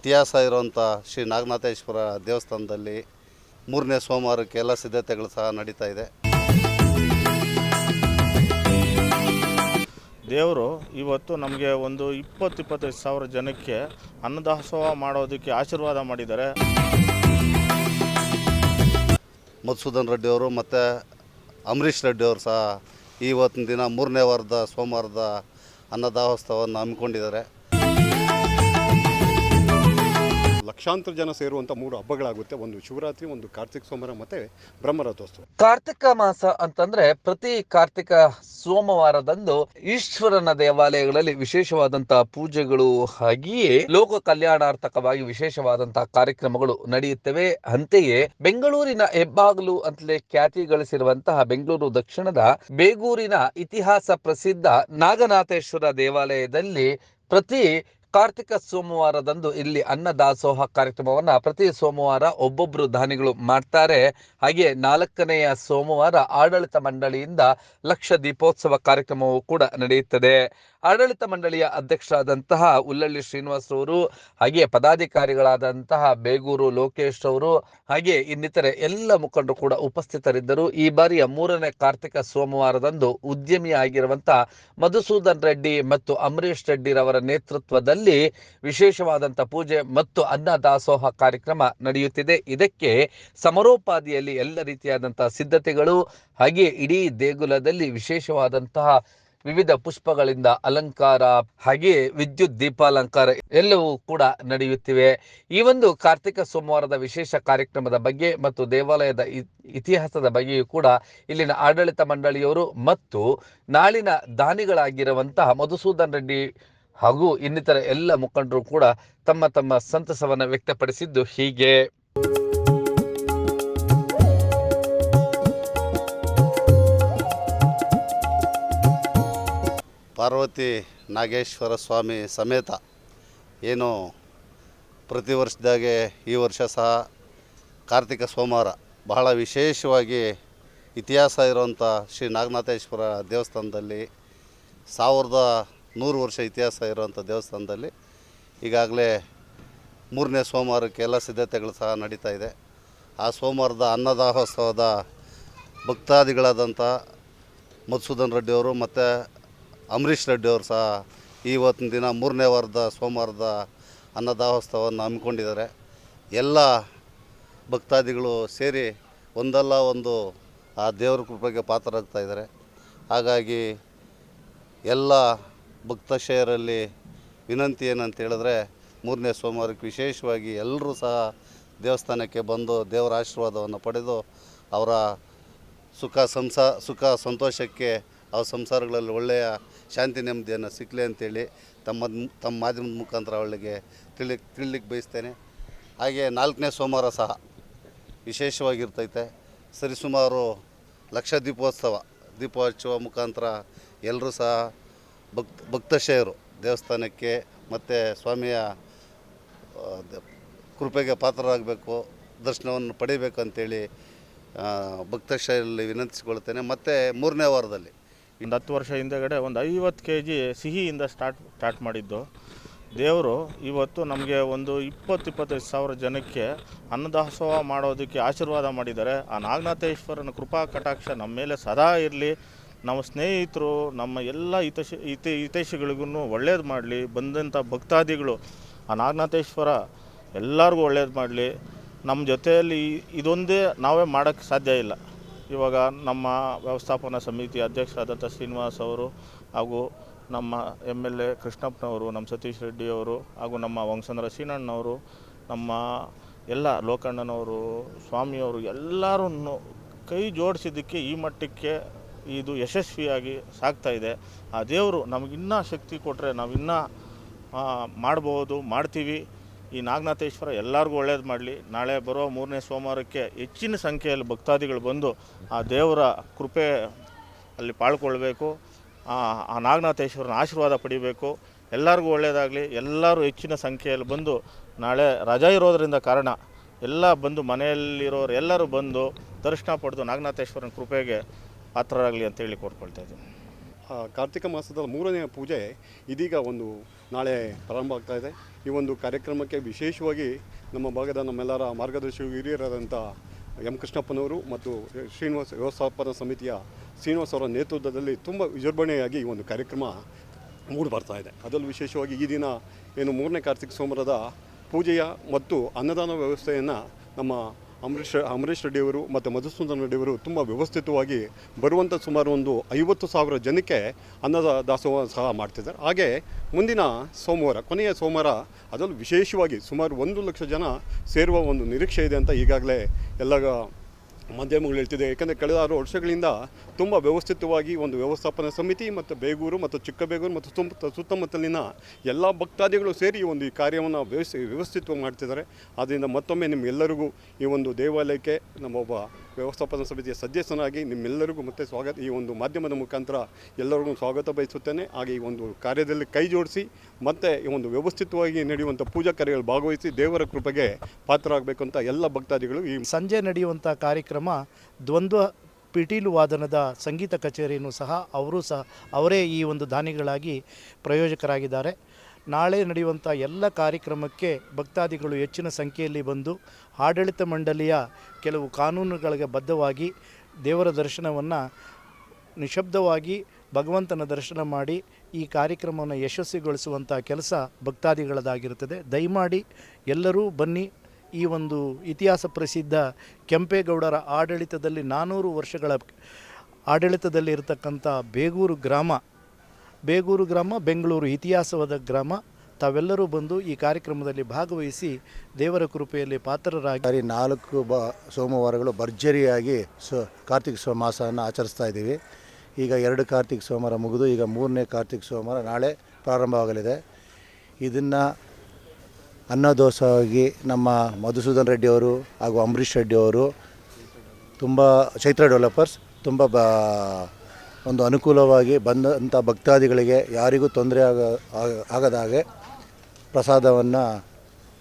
ಇತಿಹಾಸ ಇರುವಂಥ ಶ್ರೀ ನಾಗನಾಥೇಶ್ವರ ದೇವಸ್ಥಾನದಲ್ಲಿ ಮೂರನೇ ಸೋಮವಾರಕ್ಕೆ ಎಲ್ಲ ಸಿದ್ಧತೆಗಳು ಸಹ ನಡೀತಾ ಇದೆ. ದೇವರು ಇವತ್ತು ನಮಗೆ ಒಂದು ಇಪ್ಪತ್ತು ಇಪ್ಪತ್ತೈದು ಸಾವಿರ ಜನಕ್ಕೆ ಅನ್ನದಾಸೋಹ ಮಾಡೋದಕ್ಕೆ ಆಶೀರ್ವಾದ ಮಾಡಿದ್ದಾರೆ. ಮಧುಸೂದನ್ ರೆಡ್ಡಿ ಅವರು ಮತ್ತು ಅಂಬರೀಷ್ ರೆಡ್ಡಿ ಅವರು ಸಹ ಇವತ್ತಿನ ದಿನ ಮೂರನೇ ವಾರದ ಸೋಮವಾರದ ಅನ್ನದಾಹೋತ್ಸವವನ್ನು ಹಮ್ಮಿಕೊಂಡಿದ್ದಾರೆ. ಲಕ್ಷಾಂತರ ಜನ ಸೇರುವಂಥ ಮೂರು ಹಬ್ಬಗಳಾಗುತ್ತೆ. ಒಂದು ಶಿವರಾತ್ರಿ, ಒಂದು ಕಾರ್ತಿಕ ಸೋಮವಾರ ಮತ್ತೆ ಬ್ರಹ್ಮರಥೋತ್ಸವ. ಕಾರ್ತಿಕ ಮಾಸ ಅಂತಂದ್ರೆ ಪ್ರತಿ ಕಾರ್ತಿಕ ಸೋಮವಾರದಂದು ಈಶ್ವರನ ದೇವಾಲಯಗಳಲ್ಲಿ ವಿಶೇಷವಾದಂತಹ ಪೂಜೆಗಳು ಹಾಗೆಯೇ ಲೋಕ ಕಲ್ಯಾಣಾರ್ಥಕವಾಗಿ ವಿಶೇಷವಾದಂತಹ ಕಾರ್ಯಕ್ರಮಗಳು ನಡೆಯುತ್ತವೆ. ಅಂತೆಯೇ ಬೆಂಗಳೂರಿನ ಹೆಬ್ಬಾಗಲು ಅಂತಲೇ ಖ್ಯಾತಿ ಗಳಿಸಿರುವಂತಹ ಬೆಂಗಳೂರು ದಕ್ಷಿಣದ ಬೇಗೂರಿನ ಇತಿಹಾಸ ಪ್ರಸಿದ್ಧ ನಾಗನಾಥೇಶ್ವರ ದೇವಾಲಯದಲ್ಲಿ ಪ್ರತಿ ಕಾರ್ತಿಕ ಸೋಮವಾರದಂದು ಇಲ್ಲಿ ಅನ್ನದಾಸೋಹ ಕಾರ್ಯಕ್ರಮವನ್ನು ಪ್ರತಿ ಸೋಮವಾರ ಒಬ್ಬೊಬ್ಬರು ದಾನಿಗಳು ಮಾಡ್ತಾರೆ. ಹಾಗೆ ನಾಲ್ಕನೆಯ ಸೋಮವಾರ ಆಡಳಿತ ಮಂಡಳಿಯಿಂದ ಲಕ್ಷ ದೀಪೋತ್ಸವ ಕಾರ್ಯಕ್ರಮವು ಕೂಡ ನಡೆಯುತ್ತದೆ. ಆಡಳಿತ ಮಂಡಳಿಯ ಅಧ್ಯಕ್ಷರಾದಂತಹ ಉಲ್ಲಳ್ಳಿ ಶ್ರೀನಿವಾಸ್ ರವರು ಹಾಗೆ ಪದಾಧಿಕಾರಿಗಳಾದಂತಹ ಬೇಗೂರು ಲೋಕೇಶ್ ಅವರು ಹಾಗೆ ಇನ್ನಿತರೆ ಎಲ್ಲ ಮುಖಂಡರು ಕೂಡ ಉಪಸ್ಥಿತರಿದ್ದರು. ಈ ಬಾರಿಯ ಮೂರನೇ ಕಾರ್ತಿಕ ಸೋಮವಾರದಂದು ಉದ್ಯಮಿ ಆಗಿರುವಂತಹ ಮಧುಸೂದನ್ ರೆಡ್ಡಿ ಮತ್ತು ಅಂಬರೀಶ್ ರೆಡ್ಡಿರವರ ನೇತೃತ್ವದಲ್ಲಿ ವಿಶೇಷವಾದಂತಹ ಪೂಜೆ ಮತ್ತು ಅನ್ನದಾಸೋಹ ಕಾರ್ಯಕ್ರಮ ನಡೆಯುತ್ತಿದೆ. ಇದಕ್ಕೆ ಸಮರೋಪಾದಿಯಲ್ಲಿ ಎಲ್ಲ ರೀತಿಯಾದಂತಹ ಸಿದ್ಧತೆಗಳು ಹಾಗೆ ಇಡೀ ದೇಗುಲದಲ್ಲಿ ವಿಶೇಷವಾದಂತಹ ವಿವಿಧ ಪುಷ್ಪಗಳಿಂದ ಅಲಂಕಾರ ಹಾಗೆ ವಿದ್ಯುತ್ ದೀಪಾಲಂಕಾರ ಎಲ್ಲವೂ ಕೂಡ ನಡೆಯುತ್ತಿವೆ. ಈ ಒಂದು ಕಾರ್ತಿಕ ಸೋಮವಾರದ ವಿಶೇಷ ಕಾರ್ಯಕ್ರಮದ ಬಗ್ಗೆ ಮತ್ತು ದೇವಾಲಯದ ಇತಿಹಾಸದ ಬಗ್ಗೆಯೂ ಕೂಡ ಇಲ್ಲಿನ ಆಡಳಿತ ಮಂಡಳಿಯವರು ಮತ್ತು ನಾಳಿನ ದಾನಿಗಳಾಗಿರುವಂತಹ ಮಧುಸೂದನ್ ರೆಡ್ಡಿ ಹಾಗೂ ಇನ್ನಿತರ ಎಲ್ಲ ಮುಖಂಡರು ಕೂಡ ತಮ್ಮ ತಮ್ಮ ಸಂತಸವನ್ನು ವ್ಯಕ್ತಪಡಿಸಿದ್ದು ಹೀಗೆ. ಪಾರ್ವತಿ ನಾಗೇಶ್ವರ ಸ್ವಾಮಿ ಸಮೇತ ಏನು ಪ್ರತಿ ವರ್ಷದಾಗೆ ಈ ವರ್ಷ ಸಹ ಕಾರ್ತಿಕ ಸೋಮವಾರ ಬಹಳ ವಿಶೇಷವಾಗಿ ಇತಿಹಾಸ ಇರುವಂಥ ಶ್ರೀ ನಾಗನಾಥೇಶ್ವರ ದೇವಸ್ಥಾನದಲ್ಲಿ ಸಾವಿರದ ನೂರು ವರ್ಷ ಇತಿಹಾಸ ಇರುವಂಥ ದೇವಸ್ಥಾನದಲ್ಲಿ ಈಗಾಗಲೇ ಮೂರನೇ ಸೋಮವಾರಕ್ಕೆ ಎಲ್ಲ ಸಿದ್ಧತೆಗಳು ಸಹ ನಡೀತಾ ಇದೆ. ಆ ಸೋಮವಾರದ ಅನ್ನದಾಹೋತ್ಸವದ ಭಕ್ತಾದಿಗಳಾದಂಥ ಮಧುಸೂದನ್ ರೆಡ್ಡಿಯವರು ಮತ್ತು ಅಂಬರೀಷ್ ರೆಡ್ಡಿ ಅವರು ಸಹ ಇವತ್ತಿನ ದಿನ ಮೂರನೇ ವಾರದ ಸೋಮವಾರದ ಅನ್ನದಾಹೋತ್ಸವವನ್ನು ಹಮ್ಮಿಕೊಂಡಿದ್ದಾರೆ. ಎಲ್ಲ ಭಕ್ತಾದಿಗಳು ಸೇರಿ ಒಂದಲ್ಲ ಒಂದು ಆ ದೇವರ ಕೃಪೆಗೆ ಪಾತ್ರರಾಗ್ತಾ ಇದ್ದಾರೆ. ಹಾಗಾಗಿ ಎಲ್ಲ ಭಕ್ತಶಯರಲ್ಲಿ ವಿನಂತಿ ಏನಂತ ಹೇಳಿದ್ರೆ ಮೂರನೇ ಸೋಮವಾರಕ್ಕೆ ವಿಶೇಷವಾಗಿ ಎಲ್ಲರೂ ಸಹ ದೇವಸ್ಥಾನಕ್ಕೆ ಬಂದು ದೇವರ ಆಶೀರ್ವಾದವನ್ನು ಪಡೆದು ಅವರ ಸುಖ ಸಂಸ, ಸುಖ ಸಂತೋಷಕ್ಕೆ ಅವ್ರ ಸಂಸಾರಗಳಲ್ಲಿ ಒಳ್ಳೆಯ ಶಾಂತಿ ನೆಮ್ಮದಿಯನ್ನು ಸಿಕ್ಕಲಿ ಅಂತೇಳಿ ತಮ್ಮ ತಮ್ಮ ಮಾಧ್ಯಮದ ಮುಖಾಂತರ ಅವಳಿಗೆ ತಿಳಿ ತಿಳಿಲಿಕ್ಕೆ ಬಯಸ್ತೇನೆ. ಹಾಗೆ ನಾಲ್ಕನೇ ಸೋಮವಾರ ಸಹ ವಿಶೇಷವಾಗಿರ್ತೈತೆ. ಸರಿಸುಮಾರು ಲಕ್ಷ ದೀಪೋತ್ಸವ ದೀಪ ಹಚ್ಚುವ ಮುಖಾಂತರ ಎಲ್ಲರೂ ಸಹ ಭಕ್ತ ಭಕ್ತಶಯರು ದೇವಸ್ಥಾನಕ್ಕೆ ಮತ್ತು ಸ್ವಾಮಿಯ ಕೃಪೆಗೆ ಪಾತ್ರರಾಗಬೇಕು, ದರ್ಶನವನ್ನು ಪಡಿಬೇಕು ಅಂತೇಳಿ ಭಕ್ತಶೈಲಿ ವಿನಂತಿಸಿಕೊಳ್ತೇನೆ ಮತ್ತು ಮೂರನೇ ವಾರದಲ್ಲಿ ಒಂದು ಹತ್ತು ವರ್ಷ ಹಿಂದೆಗಡೆ ಒಂದು ಐವತ್ತು ಕೆ ಜಿ ಸಿಹಿಯಿಂದ ಸ್ಟಾರ್ಟ್ ಸ್ಟಾರ್ಟ್ ಮಾಡಿದ್ದು. ದೇವರು ಇವತ್ತು ನಮಗೆ ಒಂದು ಇಪ್ಪತ್ತು, ಇಪ್ಪತ್ತೈದು ಸಾವಿರ ಜನಕ್ಕೆ ಅನ್ನದಾಸೋಹ ಮಾಡೋದಕ್ಕೆ ಆಶೀರ್ವಾದ ಮಾಡಿದ್ದಾರೆ. ಆ ನಾಗನಾಥೇಶ್ವರನ ಕೃಪಾ ಕಟಾಕ್ಷ ನಮ್ಮ ಮೇಲೆ ಸದಾ ಇರಲಿ. ನಮ್ಮ ಸ್ನೇಹಿತರು, ನಮ್ಮ ಎಲ್ಲ ಹಿತಶಿ, ಹಿತ, ಹಿತೈಷಿಗಳಿಗೂ ಒಳ್ಳೇದು ಮಾಡಲಿ. ಬಂದಂಥ ಭಕ್ತಾದಿಗಳು, ಆ ನಾಗನಾಥೇಶ್ವರ ಎಲ್ಲರಿಗೂ ಒಳ್ಳೇದು ಮಾಡಲಿ. ನಮ್ಮ ಜೊತೆಯಲ್ಲಿ ಇದೊಂದೇ ನಾವೇ ಮಾಡೋಕ್ಕೆ ಸಾಧ್ಯ ಇಲ್ಲ. ಇವಾಗ ನಮ್ಮ ವ್ಯವಸ್ಥಾಪನಾ ಸಮಿತಿ ಅಧ್ಯಕ್ಷರಾದಂಥ ಶ್ರೀನಿವಾಸ್ ಅವರು ಹಾಗೂ ನಮ್ಮ ಎಂ ಎಲ್ ಎ ಕೃಷ್ಣಪ್ಪನವರು, ನಮ್ಮ ಸತೀಶ್ ರೆಡ್ಡಿಯವರು ಹಾಗೂ ನಮ್ಮ ವಂಶಂದ್ರ ಸೀನಣ್ಣವರು ನಮ್ಮ ಎಲ್ಲ ಲೋಕಣ್ಣನವರು, ಸ್ವಾಮಿಯವರು ಎಲ್ಲರೂ ಕೈ ಜೋಡಿಸಿದ್ದಕ್ಕೆ ಈ ಮಟ್ಟಕ್ಕೆ ಇದು ಯಶಸ್ವಿಯಾಗಿ ಸಾಗ್ತಾ ಇದೆ. ಆ ದೇವರು ನಮಗಿನ್ನೂ ಶಕ್ತಿ ಕೊಟ್ಟರೆ ನಾವಿನ್ನೂ ಮಾಡ್ಬೋದು, ಮಾಡ್ತೀವಿ. ಈ ನಾಗನಾಥೇಶ್ವರ ಎಲ್ಲರಿಗೂ ಒಳ್ಳೇದು ಮಾಡಲಿ. ನಾಳೆ ಬರೋ ಮೂರನೇ ಸೋಮವಾರಕ್ಕೆ ಹೆಚ್ಚಿನ ಸಂಖ್ಯೆಯಲ್ಲಿ ಭಕ್ತಾದಿಗಳು ಬಂದು ಆ ದೇವರ ಕೃಪೆ ಅಲ್ಲಿ ಪಾಳ್ಕೊಳ್ಬೇಕು. ಆ ನಾಗನಾಥೇಶ್ವರನ ಆಶೀರ್ವಾದ ಪಡಿಬೇಕು. ಎಲ್ಲರಿಗೂ ಒಳ್ಳೆಯದಾಗಲಿ ಎಲ್ಲರೂ ಹೆಚ್ಚಿನ ಸಂಖ್ಯೆಯಲ್ಲಿ ಬಂದು ನಾಳೆ ರಜಾ ಇರೋದರಿಂದ ಕಾರಣ ಎಲ್ಲ ಬಂದು ಮನೆಯಲ್ಲಿರೋರು ಎಲ್ಲರೂ ಬಂದು ದರ್ಶನ ಪಡೆದು ನಾಗನಾಥೇಶ್ವರನ ಕೃಪೆಗೆ ಪಾತ್ರರಾಗಲಿ ಅಂತೇಳಿ ಕೋರ್ಕೊಳ್ತಾ ಇದ್ದೀನಿ. ಕಾರ್ತಿಕ ಮಾಸದ ಮೂರನೇ ಪೂಜೆ ಇದೀಗ ಒಂದು ನಾಳೆ ಪ್ರಾರಂಭ ಆಗ್ತಾ ಇದೆ. ಈ ಒಂದು ಕಾರ್ಯಕ್ರಮಕ್ಕೆ ವಿಶೇಷವಾಗಿ ನಮ್ಮ ಭಾಗದ ನಮ್ಮೆಲ್ಲರ ಮಾರ್ಗದರ್ಶಿ ಹಿರಿಯರಾದಂಥ ಎಂ ಕೃಷ್ಣಪ್ಪನವರು ಮತ್ತು ಶ್ರೀನಿವಾಸ ವ್ಯವಸ್ಥಾಪನಾ ಸಮಿತಿಯ ಶ್ರೀನಿವಾಸ್ ಅವರ ನೇತೃತ್ವದಲ್ಲಿ ತುಂಬ ವಿಜೃಂಭಣೆಯಾಗಿ ಈ ಒಂದು ಕಾರ್ಯಕ್ರಮ ಮೂಡಿ ಬರ್ತಾ ಇದೆ. ಅದರಲ್ಲೂ ವಿಶೇಷವಾಗಿ ಈ ದಿನ ಏನು ಮೂರನೇ ಕಾರ್ತಿಕ ಸೋಮವಾರದ ಪೂಜೆಯ ಮತ್ತು ಅನ್ನದಾನ ವ್ಯವಸ್ಥೆಯನ್ನು ನಮ್ಮ ಅಂಬರೀಷ್ ಅಮರೀಶ್ ರೆಡ್ಡಿಯವರು ಮತ್ತು ಮಧುಸೂದನ್ ರೆಡ್ಡಿಯವರು ತುಂಬ ವ್ಯವಸ್ಥಿತವಾಗಿ ಬರುವಂಥ ಸುಮಾರು ಒಂದು ಐವತ್ತು ಸಾವಿರ ಜನಕ್ಕೆ ಅನ್ನದ ದಾಸೋಹ ಸಹ ಮಾಡ್ತಿದ್ದಾರೆ. ಹಾಗೆ ಮುಂದಿನ ಸೋಮವಾರ, ಕೊನೆಯ ಸೋಮವಾರ ಅದರಲ್ಲೂ ವಿಶೇಷವಾಗಿ ಸುಮಾರು ಒಂದು ಲಕ್ಷ ಜನ ಸೇರುವ ಒಂದು ನಿರೀಕ್ಷೆ ಇದೆ ಅಂತ ಈಗಾಗಲೇ ಎಲ್ಲ ಮಾಧ್ಯಮಗಳು ಹೇಳ್ತಿದೆ. ಯಾಕಂದರೆ ಕಳೆದ ಆರು ವರ್ಷಗಳಿಂದ ತುಂಬ ವ್ಯವಸ್ಥಿತವಾಗಿ ಒಂದು ವ್ಯವಸ್ಥಾಪನಾ ಸಮಿತಿ ಮತ್ತು ಬೇಗೂರು ಮತ್ತು ಚಿಕ್ಕಬೇಗೂರು ಮತ್ತು ಸುತ್ತ ಸುತ್ತಮುತ್ತಲಿನ ಎಲ್ಲ ಭಕ್ತಾದಿಗಳು ಸೇರಿ ಒಂದು ಈ ಕಾರ್ಯವನ್ನು ವ್ಯವಸ್ಥೆ, ವ್ಯವಸ್ಥಿತವಾಗಿ ಮಾಡ್ತಿದ್ದಾರೆ. ಆದ್ದರಿಂದ ಮತ್ತೊಮ್ಮೆ ನಿಮ್ಮೆಲ್ಲರಿಗೂ ಈ ಒಂದು ದೇವಾಲಯಕ್ಕೆ ನಮ್ಮ ಒಬ್ಬ ವ್ಯವಸ್ಥಾಪನಾ ಸಮಿತಿಯ ಸದಸ್ಯನಾಗಿ ನಿಮ್ಮೆಲ್ಲರಿಗೂ ಮತ್ತೆ ಸ್ವಾಗತ ಈ ಒಂದು ಮಾಧ್ಯಮದ ಮುಖಾಂತರ ಎಲ್ಲರಿಗೂ ಸ್ವಾಗತ ಬಯಸುತ್ತೇನೆ. ಹಾಗೆ ಈ ಒಂದು ಕಾರ್ಯದಲ್ಲಿ ಕೈ ಜೋಡಿಸಿ ಮತ್ತೆ ಈ ಒಂದು ವ್ಯವಸ್ಥಿತವಾಗಿ ನಡೆಯುವಂಥ ಪೂಜಾ ಕಾರ್ಯಗಳು ಭಾಗವಹಿಸಿ ದೇವರ ಕೃಪೆಗೆ ಪಾತ್ರರಾಗಬೇಕು ಅಂತ ಎಲ್ಲ ಭಕ್ತಾದಿಗಳು ಈ ಸಂಜೆ ನಡೆಯುವಂಥ ಕಾರ್ಯಕ್ರಮ ದ್ವಂದ್ವ ಪಿಟೀಲು ವಾದನದ ಸಂಗೀತ ಕಚೇರಿಯನ್ನು ಸಹ ಅವರೂ ಸಹ ಅವರೇ ಈ ಒಂದು ದಾನಿಗಳಾಗಿ ಪ್ರಯೋಜಕರಾಗಿದ್ದಾರೆ. ನಾಳೆ ನಡೆಯುವಂಥ ಎಲ್ಲ ಕಾರ್ಯಕ್ರಮಕ್ಕೆ ಭಕ್ತಾದಿಗಳು ಹೆಚ್ಚಿನ ಸಂಖ್ಯೆಯಲ್ಲಿ ಬಂದು ಆಡಳಿತ ಮಂಡಳಿಯ ಕೆಲವು ಕಾನೂನುಗಳಿಗೆ ಬದ್ಧವಾಗಿ ದೇವರ ದರ್ಶನವನ್ನು ನಿಶಬ್ದವಾಗಿ ಭಗವಂತನ ದರ್ಶನ ಮಾಡಿ ಈ ಕಾರ್ಯಕ್ರಮವನ್ನು ಯಶಸ್ವಿಗೊಳಿಸುವಂಥ ಕೆಲಸ ಭಕ್ತಾದಿಗಳದಾಗಿರುತ್ತದೆ ದಯಮಾಡಿ ಎಲ್ಲರೂ ಬನ್ನಿ. ಈ ಒಂದು ಇತಿಹಾಸ ಪ್ರಸಿದ್ಧ ಕೆಂಪೇಗೌಡರ ಆಡಳಿತದಲ್ಲಿ ನಾನ್ನೂರು ವರ್ಷಗಳ ಆಡಳಿತದಲ್ಲಿ ಇರತಕ್ಕಂಥ ಬೇಗೂರು ಗ್ರಾಮ ಬೇಗೂರು ಗ್ರಾಮ, ಬೆಂಗಳೂರು ಇತಿಹಾಸವಾದ ಗ್ರಾಮ. ತಾವೆಲ್ಲರೂ ಬಂದು ಈ ಕಾರ್ಯಕ್ರಮದಲ್ಲಿ ಭಾಗವಹಿಸಿ ದೇವರ ಕೃಪೆಯಲ್ಲಿ ಪಾತ್ರರಾಗಿ ಸಾರಿ ನಾಲ್ಕು ಬ ಸೋಮವಾರಗಳು ಭರ್ಜರಿಯಾಗಿ ಸೊ ಕಾರ್ತಿಕ ಸೋ ಮಾಸವನ್ನು ಆಚರಿಸ್ತಾ ಇದ್ದೀವಿ. ಈಗ ಎರಡು ಕಾರ್ತಿಕ ಸೋಮವಾರ ಮುಗಿದು, ಈಗ ಮೂರನೇ ಕಾರ್ತಿಕ ಸೋಮವಾರ ನಾಳೆ ಪ್ರಾರಂಭವಾಗಲಿದೆ. ಇದನ್ನು ಅನ್ನದೋಸವಾಗಿ ನಮ್ಮ ಮಧುಸೂದನ್ ರೆಡ್ಡಿಯವರು ಹಾಗೂ ಅಂಬರೀಷ್ ರೆಡ್ಡಿಯವರು ತುಂಬ ಚೈತ್ರ ಡೆವಲಪರ್ಸ್, ತುಂಬ ಬ ಒಂದು ಅನುಕೂಲವಾಗಿ ಬಂದಂಥ ಭಕ್ತಾದಿಗಳಿಗೆ ಯಾರಿಗೂ ತೊಂದರೆ ಆಗ, ಆಗ- ಆಗದ ಹಾಗೆ ಪ್ರಸಾದವನ್ನು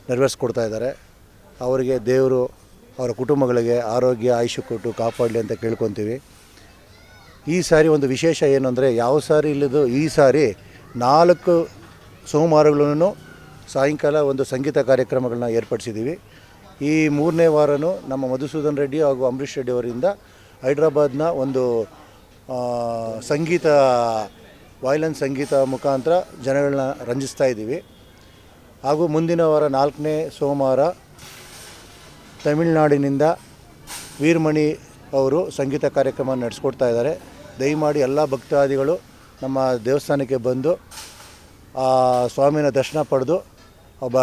ನೆರವೇರಿಸ್ಕೊಡ್ತಾ ಇದ್ದಾರೆ. ಅವರಿಗೆ ದೇವರು ಅವರ ಕುಟುಂಬಗಳಿಗೆ ಆರೋಗ್ಯ, ಆಯುಷ್ಯ ಕೊಟ್ಟು ಕಾಪಾಡಲಿ ಅಂತ ಕೇಳ್ಕೊತೀವಿ. ಈ ಸಾರಿ ಒಂದು ವಿಶೇಷ ಏನು ಯಾವ ಸಾರಿ ಇಲ್ಲದು ಈ ಸಾರಿ ನಾಲ್ಕು ಸೋಮವಾರಗಳನ್ನು ಸಾಯಂಕಾಲ ಒಂದು ಸಂಗೀತ ಕಾರ್ಯಕ್ರಮಗಳನ್ನ ಏರ್ಪಡಿಸಿದ್ದೀವಿ. ಈ ಮೂರನೇ ವಾರನೂ ನಮ್ಮ ಮಧುಸೂದನ್ ರೆಡ್ಡಿ ಹಾಗೂ ಅಂಬರೀಷ್ ರೆಡ್ಡಿ ಅವರಿಂದ ಹೈದ್ರಾಬಾದ್ನ ಒಂದು ಸಂಗೀತ ವಾಯ್ಲನ್ ಸಂಗೀತ ಮುಖಾಂತರ ಜನಗಳನ್ನ ರಂಜಿಸ್ತಾ ಇದ್ದೀವಿ. ಹಾಗೂ ಮುಂದಿನ ವಾರ ನಾಲ್ಕನೇ ಸೋಮವಾರ ತಮಿಳುನಾಡಿನಿಂದ ವೀರಮಣಿ ಅವರು ಸಂಗೀತ ಕಾರ್ಯಕ್ರಮ ನಡೆಸ್ಕೊಡ್ತಾ ಇದ್ದಾರೆ. ದಯಮಾಡಿ ಎಲ್ಲ ಭಕ್ತಾದಿಗಳು ನಮ್ಮ ದೇವಸ್ಥಾನಕ್ಕೆ ಬಂದು, ಆ, ಸ್ವಾಮಿನ ದರ್ಶನ ಪಡೆದು ಒಬ್ಬ,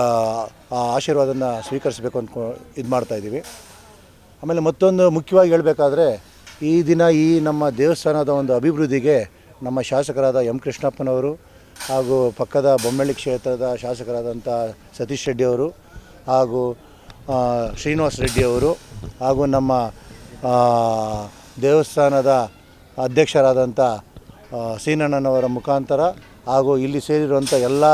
ಆ, ಆಶೀರ್ವಾದನ ಸ್ವೀಕರಿಸಬೇಕು ಅಂದ್ಕೊ ಇದು ಮಾಡ್ತಾಯಿದ್ದೀವಿ ಆಮೇಲೆ ಮತ್ತೊಂದು ಮುಖ್ಯವಾಗಿ ಹೇಳಬೇಕಾದ್ರೆ ಈ ದಿನ ಈ ನಮ್ಮ ದೇವಸ್ಥಾನದ ಒಂದು ಅಭಿವೃದ್ಧಿಗೆ ನಮ್ಮ ಶಾಸಕರಾದ ಎಂ ಕೃಷ್ಣಪ್ಪನವರು ಹಾಗೂ ಪಕ್ಕದ ಬೊಮ್ಮಳ್ಳಿ ಕ್ಷೇತ್ರದ ಶಾಸಕರಾದಂಥ ಸತೀಶ್ ರೆಡ್ಡಿ ಅವರು ಹಾಗೂ ಶ್ರೀನಿವಾಸ ಶ್ರೀನಿವಾಸ್ ರೆಡ್ಡಿ ಅವರು ಹಾಗೂ ನಮ್ಮ ದೇವಸ್ಥಾನದ ಅಧ್ಯಕ್ಷರಾದಂಥ ಸೀನಣ್ಣನವರ ಮುಖಾಂತರ ಹಾಗೂ ಇಲ್ಲಿ ಸೇರಿರುವಂಥ ಎಲ್ಲ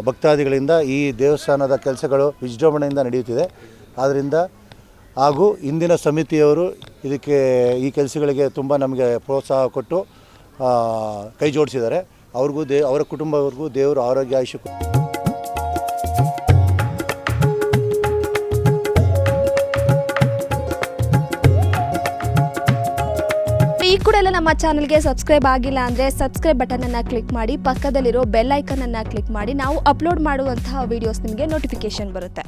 ಭಕ್ತಾದಿಗಳಿಂದ ಈ ದೇವಸ್ಥಾನದ ಕೆಲಸಗಳು ವಿಜೃಂಭಣೆಯಿಂದ ನಡೆಯುತ್ತಿದೆ. ಆದ್ದರಿಂದ ಹಾಗೂ ಇಂದಿನ ಸಮಿತಿಯವರು ಇದಕ್ಕೆ ಈ ಕೆಲಸಗಳಿಗೆ ತುಂಬ ನಮಗೆ ಪ್ರೋತ್ಸಾಹ ಕೊಟ್ಟು ಕೈ ಜೋಡಿಸಿದ್ದಾರೆ. ಅವ್ರಿಗೂ ದೇ, ಅವರ ಕುಟುಂಬವ್ರಿಗೂ ದೇವರು ಆರೋಗ್ಯ ಆಯುಷ ಈ ಕೂಡ ಎಲ್ಲ ನಮ್ಮ ಚಾನಲ್ಗೆ ಸಬ್ಸ್ಕ್ರೈಬ್ ಆಗಿಲ್ಲ ಅಂದರೆ ಸಬ್ಸ್ಕ್ರೈಬ್ ಬಟನನ್ನು ಕ್ಲಿಕ್ ಮಾಡಿ, ಪಕ್ಕದಲ್ಲಿರೋ ಬೆಲ್ ಐಕನನ್ನು ಕ್ಲಿಕ್ ಮಾಡಿ, ನಾವು ಅಪ್ಲೋಡ್ ಮಾಡುವಂತಹ ವೀಡಿಯೋಸ್ ನಿಮಗೆ ನೋಟಿಫಿಕೇಶನ್ ಬರುತ್ತೆ.